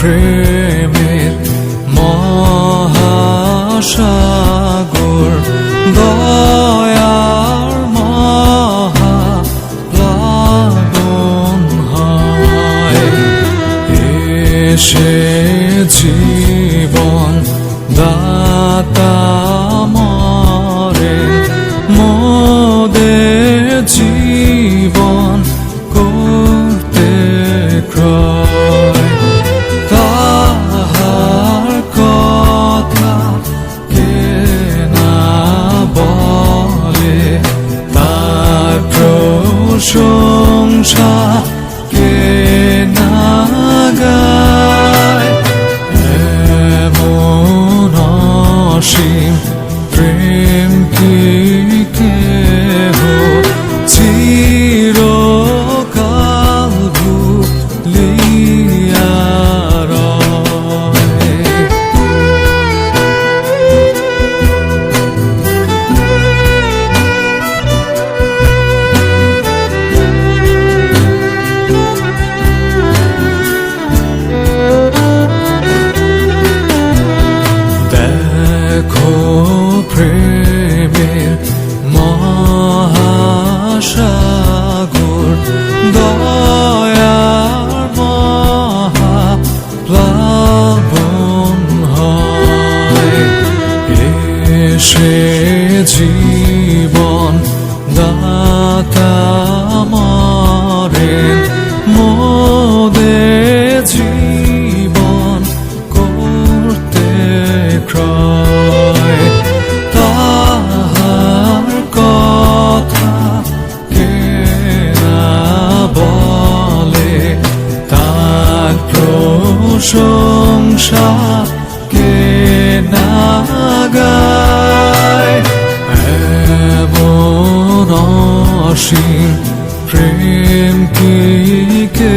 প্রেমের মহাসাগর দয়ার মহা প্লাবন হয়। এসে জীবন দাতা প্রশংসা কে না গায় এমন অসীম প্রেম কি প্রেমের মহাসাগর দয়ার মহা হয়। এসে জীবন প্রশংসা কে নাগায় প্রেম কি কে